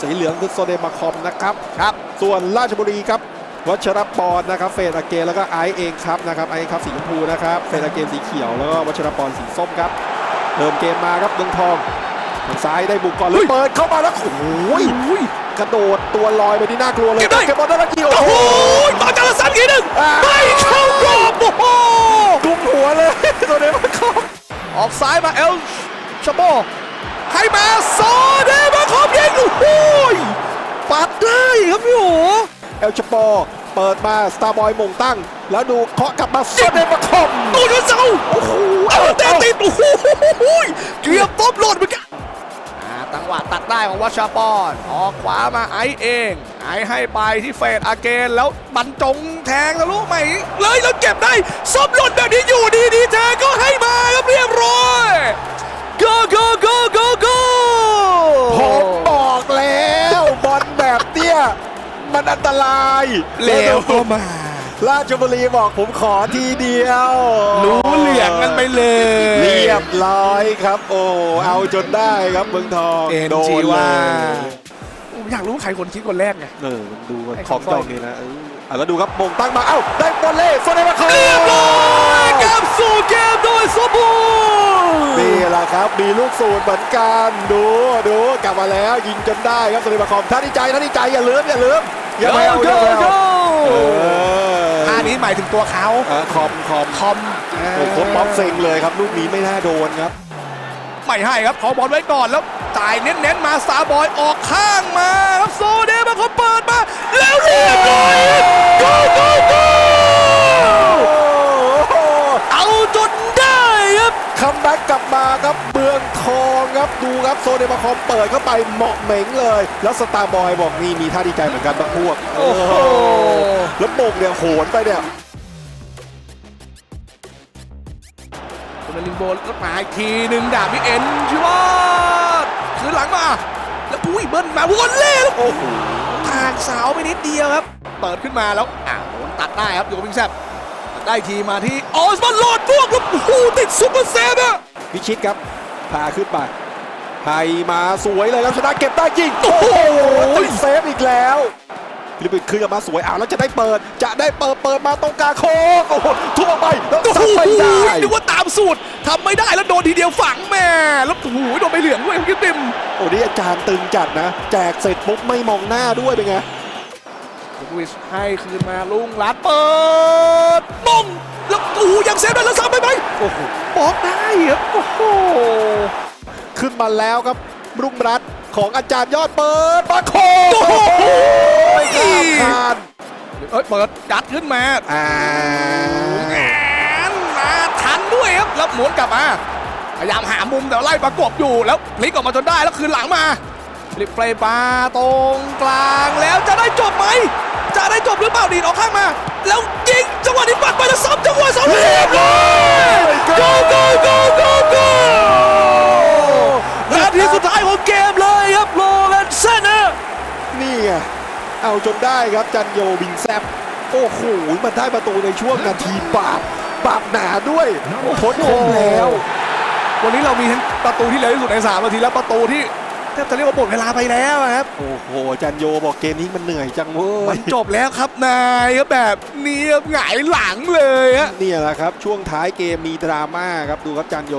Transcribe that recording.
สีเหลืองคือโซเดมาคอมนะครับครับ ส่วนราชบุรีครับวัชรปอนนะครับ เฟรดอาเกนแล้วก็ไอซ์เองครับนะครับไอซ์ครับสีชมพูนะครับเฟรดอาเกนสีเขียวแล้วก็วัชรปอนสีส้มครับเริ่มเกมมาครับเมืองทองทางซ้ายได้บุกก่อนแล้วเปิดเข้ามาแล้วโอ้โหกระโดดตัวลอยไปที่น่ากลัวเลยเก็บได้เก็บบอลได้แล้วยิงโอ้โอ้โหโหต่อจากละสามทีหนึ่งอ่าไม่ เอลชปอเปิดมาสตาร์บอยมงตั้ง แล้วดูเคาะกลับมาโซเดมาคอมตูนเสาโอ้โหเอาเตะติดโอ้โหเกือบต้มหล่นเหมือนกันอ่าจังหวะตัดได้ของวัชชาปอนออกขวามาไอซ์เอง ไอซ์ให้ไปที่เฟดอาเกนแล้วบรรจงแทงทะลุใหม่เลยแล้วเก็บได้ซ้อมหล่นแบบนี้อยู่ดีดีๆเธอก็ให้มาครับเรียบร้อย go go go go go อันตรายเร็วก็มา ราชบุรีบอกผมขอทีเดียว รู้เหลี่ยงกันไปเลย เรียบร้อยครับ โอ้เอาจนได้ครับเมืองทองเอ็นโดจีนเลว่ายผมอยากรู้ใครคนคิดคนแรกไงเออดูว่าไอ้ของของเจ้านี่นะเอออะแล้วดูครับมงตั้งมาเอ้าได้บอลเล่ มีลูกสูตรเหมือนกัน ดูดูกลับมาแล้วยิงจนได้ครับโซเนมาคอมท่าดีใจท่าดีใจอย่าลืมอย่าลืมอย่าแผ่วอย่าแผ่วเออท่านี้หมายถึงตัวเขาเออคอมคอมคอมโอ้โหโค้ชป๊อปเซ็งเลยครับลูกนี้ไม่น่าโดนครับไม่ให้ครับขอบอลไว้ก่อนแล้วจ่ายเน้นๆมาสตาร์บอยออกข้างมาครับโซเดมาเขาเปิดมาแล้วเรียบร้อยโกโกโก ครับเมืองทองครับดูครับโซเดมาคอมเปิดเข้าไปเหมาะเหม็งเลย แล้วสตาร์บอยบอกนี่มีท่าดีใจเหมือนกันบางพวกโอ้โหแล้วโบกเนี่ยโหนไปเนี่ยคุณลินโบแล้วมาอีกทีหนึ่งดาบพี่เอ็นชิวาคืนหลังมา แล้วปุ้ยเบิ้ลมาวอลเล่แล้วโอ้โหทางเสาไปนิดเดียวครับ เปิดขึ้นมาแล้วอ่าโดนตัดได้ครับอยู่กับวิงแซบตัดได้ทีมาที่ออสมันโหลดพวกแล้วโอ้โหติดซุปเปอร์เซฟอะ พิชิตครับพาขึ้นไปให้มาสวยเลยครับชนะเก็บได้จริง โอ้โหติดเซฟอีกแล้วฟิลิปปินส์คืนกลับมาสวยอ้าวแล้วจะได้เปิด จะได้เปิดเปิดมาตรงกลางโค้งโอ้โหทุ่มออกไปแล้วโอ้โหซัดไม่ได้นึกว่าตามสูตรทำไม่ได้แล้วโดนทีเดียวฝังแม่แล้วโอ้โหโดนไปเหลืองด้วยคุณกิตติมโอ้นี่อาจารย์ตึงจัดนะ แจกเสร็จปุ๊บไม่มองหน้าด้วยเป็นไงลูวิสให้คืนมาลุงรัดเปิดมงแล้วโอ้โหยังเซฟได้แล้วซ้ำไปไหม โอ้โหบอกได้ครับโอ้โหขึ้นมาแล้วครับ รุ่งรัตน์ของอาจารย์ยอดเปิดมาโคงโอ้โหข้ามคานเอ้ยเปิดยัดขึ้นมาอ่าแอนมาทันด้วยครับแล้วหมุนกลับมาพยายามหามุมแต่ว่าไล่ประกบอยู่แล้วพลิกออกมาจนได้แล้วคืนหลังมาฟลิปเปลย์ปาตรงกลางแล้วจะได้จบไหม จะได้จบหรือเปล่าดีดออกข้างมา แล้วยิงจังหวะนี้ปัดไปแล้วซ้ำจังหวะซ้ำเรียบร้อย เอาจนได้ครับจันโยบิงแซบโอ้โหมันได้ประตูในช่วงนาทีปราบปราบหนาด้วยพ้นคมแล้ว วันนี้เรามีทั้งประตูที่เร็วที่สุดใน3นาทีและประตูที่แทบจะเรียกว่าหมดเวลาไปแล้วอะครับ โอ้โหจันโยบอกเกมนี้มันเหนื่อยจังเว้มัยนจบแล้วครับนายครับแบบนี้ครับหงายหลังเลยฮะเนี่ยแหละครับ ช่วงท้ายเกมมีดราม่าครับดูครับจันโย